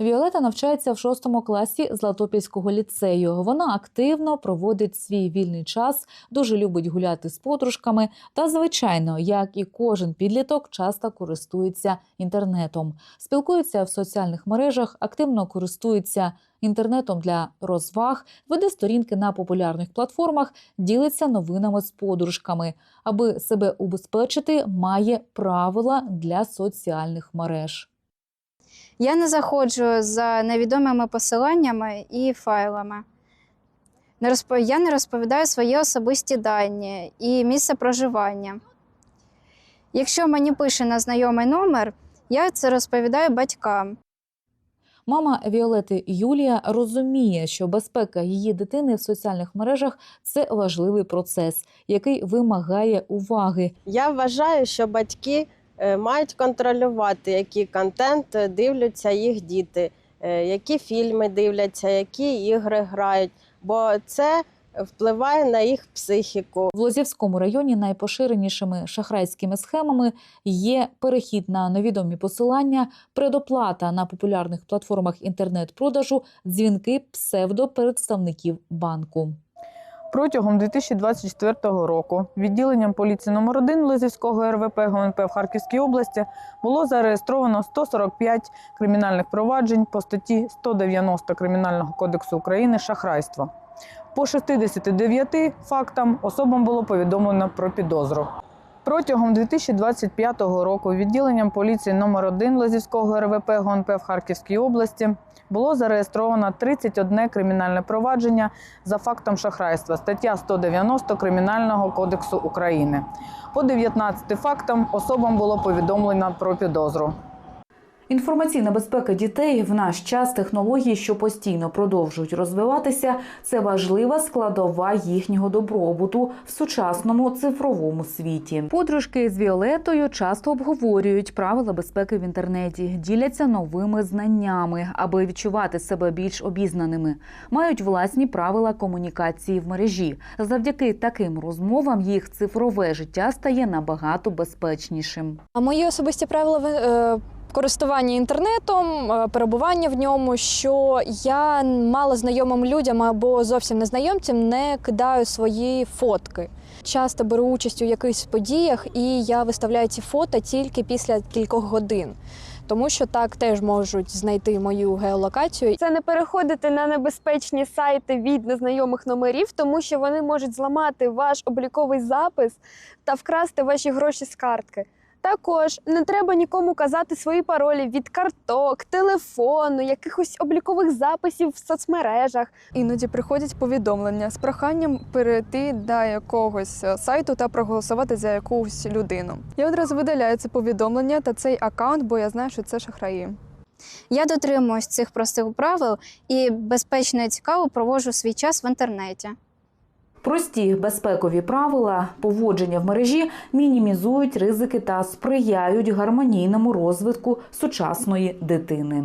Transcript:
Віолета навчається в шостому класі Златопільського ліцею. Вона активно проводить свій вільний час, дуже любить гуляти з подружками та, звичайно, як і кожен підліток, часто користується інтернетом. Спілкується в соціальних мережах, активно користується інтернетом для розваг, веде сторінки на популярних платформах, ділиться новинами з подружками. Аби себе убезпечити, має правила для соціальних мереж. Я не заходжу за невідомими посиланнями і файлами. Я не розповідаю свої особисті дані і місце проживання. Якщо мені пише на знайомий номер, я це розповідаю батькам. Мама Віолети Юлія розуміє, що безпека її дитини в соціальних мережах це важливий процес, який вимагає уваги. Я вважаю, що батьки мають контролювати, який контент е, дивляться їх діти, е, які фільми дивляться, які ігри грають, бо це впливає на їх психіку. В Лозівському районі найпоширенішими шахрайськими схемами є перехід на невідомі посилання, предоплата на популярних платформах інтернет-продажу, дзвінки псевдопредставників банку. Протягом 2024 року відділенням поліції номер 1 Лизівського РВП ГУНП в Харківській області було зареєстровано 145 кримінальних проваджень по статті 190 Кримінального кодексу України шахрайство. По 69 фактам особам було повідомлено про підозру. Протягом 2025 року відділенням поліції номер 1 Лазівського РВП ГУНП в Харківській області було зареєстровано 31 кримінальне провадження за фактом шахрайства, стаття 190 Кримінального кодексу України. По 19 фактам особам було повідомлено про підозру. Інформаційна безпека дітей в наш час технології, що постійно продовжують розвиватися, це важлива складова їхнього добробуту в сучасному цифровому світі. Подружки з Віолетою часто обговорюють правила безпеки в інтернеті, діляться новими знаннями, аби відчувати себе більш обізнаними. Мають власні правила комунікації в мережі. Завдяки таким розмовам їх цифрове життя стає набагато безпечнішим. А мої особисті правила е, користування інтернетом, е, перебування в ньому, що я мало знайомим людям або зовсім незнайомцям не кидаю свої фотки. Часто беру участь у якихось подіях, і я виставляю ці фото тільки після кількох годин. Тому що так теж можуть знайти мою геолокацію. Це не переходити на небезпечні сайти від незнайомих номерів, тому що вони можуть зламати ваш обліковий запис та вкрасти ваші гроші з картки. Також не треба нікому казати свої паролі від карток, телефону, якихось облікових записів в соцмережах. Іноді приходять повідомлення з проханням перейти до якогось е, сайту та проголосувати за якусь людину. Я одразу видаляю це повідомлення та цей аккаунт, бо я знаю, що це шахраї. Я дотримуюсь цих простих правил і безпечно і цікаво проводжу свій час в інтернеті. Прості безпекові правила поводження в мережі мінімізують ризики та сприяють гармонійному розвитку сучасної дитини.